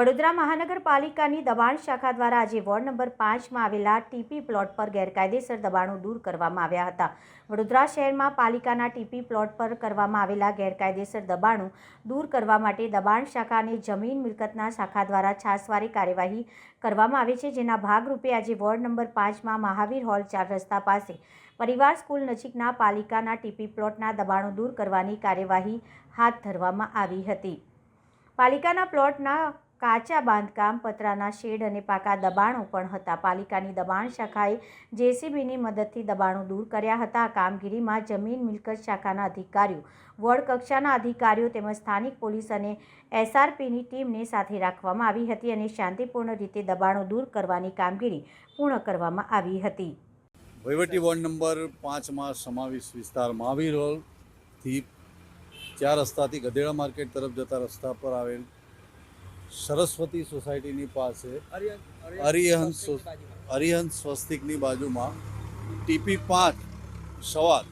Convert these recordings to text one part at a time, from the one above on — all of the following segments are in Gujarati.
વડોદરા મહાનગરપાલિકાની દબાણ શાખા દ્વારા આજે વોર્ડ નંબર પાંચમાં આવેલા ટીપી પ્લોટ પર ગેરકાયદેસર દબાણો દૂર કરવામાં આવ્યા હતા. વડોદરા શહેરમાં પાલિકાના ટીપી પ્લોટ પર કરવામાં આવેલા ગેરકાયદેસર દબાણો દૂર કરવા માટે દબાણ શાખા અને જમીન મિલકતના શાખા દ્વારા છાસવારી કાર્યવાહી કરવામાં આવે છે, જેના ભાગરૂપે આજે વોર્ડ નંબર પાંચમાં મહાવીર હોલ ચાર રસ્તા પાસે પરિવાર સ્કૂલ નજીકના પાલિકાના ટીપી પ્લોટના દબાણો દૂર કરવાની કાર્યવાહી હાથ ધરવામાં આવી હતી. પાલિકાના પ્લોટના કાચા બાંધકામ, પતરાના શેડ અને પાકા દબાણો પણ હતા. પાલિકાની દબાણ શાખાએ જેસીબીની મદદથી દબાણો દૂર કર્યા હતા. આ કામગીરીમાં જમીન મિલકત શાખાના અધિકારીઓ, વોર્ડ કક્ષાના અધિકારીઓ તેમજ સ્થાનિક પોલીસ અને એસઆરપીની ટીમને સાથે રાખવામાં આવી હતી અને શાંતિપૂર્ણ રીતે દબાણો દૂર કરવાની કામગીરી પૂર્ણ કરવામાં આવી હતી. વહીવટી વોર્ડ નંબર પાંચમાં સમાવેશ વિસ્તારમાં આવી હોલથી ચાર રસ્તાથી ગધેડા માર્કેટ તરફ જતા રસ્તા પર આવેલ સરસ્વતી સોસાયટીની પાસે હરિહંસ હરિહંસ સ્વસ્તિકની બાજુમાં. ટીપી પાંચ સવાર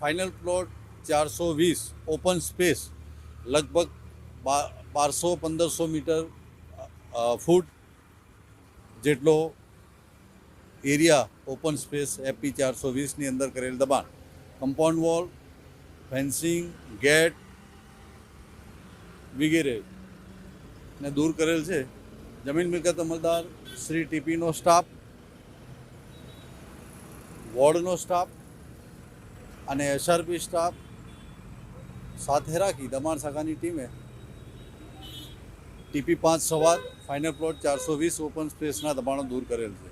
ફાઇનલ પ્લોટ ચારસો વીસ ઓપન સ્પેસ લગભગ બારસો પંદરસો મીટર ફૂટ જેટલો એરિયા ઓપન સ્પેસ એપી ચારસો વીસની અંદર કરેલ દબાણ. કમ્પાઉન્ડ વોલ ફેન્સિંગ ગેટ વગેરે. ને દૂર કરેલ છે. જમીન મિલકત અમલદાર શ્રી ટીપીનો સ્ટાફ, વોર્ડનો સ્ટાફ અને એસઆરપી સ્ટાફ સાથે રાખી દમણ શાખાની ટીમે ટીપી પાંચ સવાર ફાઇનલ પ્લોટ ચારસો વીસ ઓપન સ્પેસના દબાણો દૂર કરેલ છે.